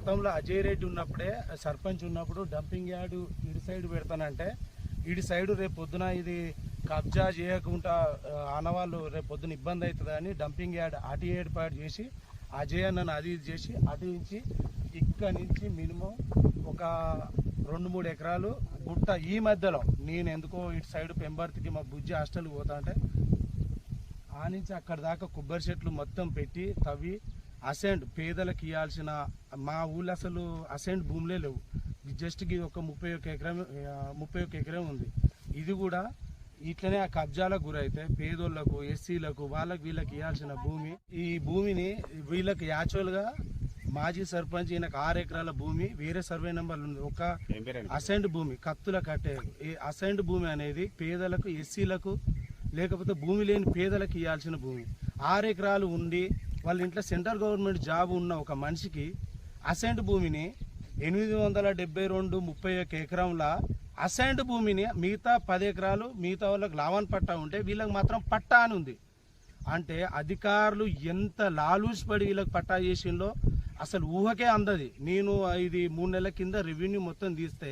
గతంలో అజయ్ రెడ్డి ఉన్నప్పుడే సర్పంచ్ ఉన్నప్పుడు డంపింగ్ యార్డ్ ఇటు సైడ్ పెడతానంటే ఇటు సైడ్ రేపు పొద్దున ఇది కబ్జా చేయకుండా ఆనవాళ్ళు రేపు పొద్దున ఇబ్బంది అవుతుంది అని డంపింగ్ యార్డ్ అటు ఏర్పాటు చేసి అజయ్ అన్నను అది ఇది చేసి అటు నుంచి ఇక్కడ నుంచి మినిమం ఒక రెండు మూడు ఎకరాలు గుట్ట ఈ మధ్యలో నేను ఎందుకో ఇటు సైడ్ పెంబర్తికి మా బుజ్జి హాస్టల్కి పోతా అంటే ఆ నుంచి అక్కడ దాకా కొబ్బరి చెట్లు మొత్తం పెట్టి తవ్వి అసెంట్ పేదలకు ఇవ్వాల్సిన మా ఊళ్ళో అసలు అసెంట్ భూములే లేవు. జస్ట్ ఇది ఒక ముప్పై ఒక్క ఎకరం ముప్పై ఒక్క ఎకరం ఉంది. ఇది కూడా ఇట్లనే ఆ కబ్జాలకు గురైతే పేదోళ్ళకు ఎస్సీలకు వాళ్ళకి వీళ్ళకి ఇవ్వాల్సిన భూమి. ఈ భూమిని వీళ్ళకి యాక్చువల్గా మాజీ సర్పంచ్ ఈయనకు ఆరు ఎకరాల భూమి వేరే సర్వే నెంబర్లు ఉంది. ఒక అసైన్డ్ భూమి కత్తుల కట్టే. ఈ అసైన్డ్ భూమి అనేది పేదలకు ఎస్సీలకు లేకపోతే భూమి లేని పేదలకు ఇవ్వాల్సిన భూమి. ఆరు ఎకరాలు ఉండి వాళ్ళ ఇంట్లో సెంట్రల్ గవర్నమెంట్ జాబ్ ఉన్న ఒక మనిషికి అసెంట్ భూమిని ఎనిమిది వందల డెబ్బై రెండు ముప్పై ఒక్క ఎకరంలా అసైన్డ్ భూమిని మిగతా పది ఎకరాలు మిగతా వాళ్ళకి లావన్ పట్టా ఉంటే వీళ్ళకి మాత్రం పట్టా అని ఉంది. అంటే అధికారులు ఎంత లాలూసి పడి వీళ్ళకి పట్టా చేసిందో అసలు ఊహకే అందది. నేను ఇది మూడు నెలల కింద రెవెన్యూ మొత్తం తీస్తే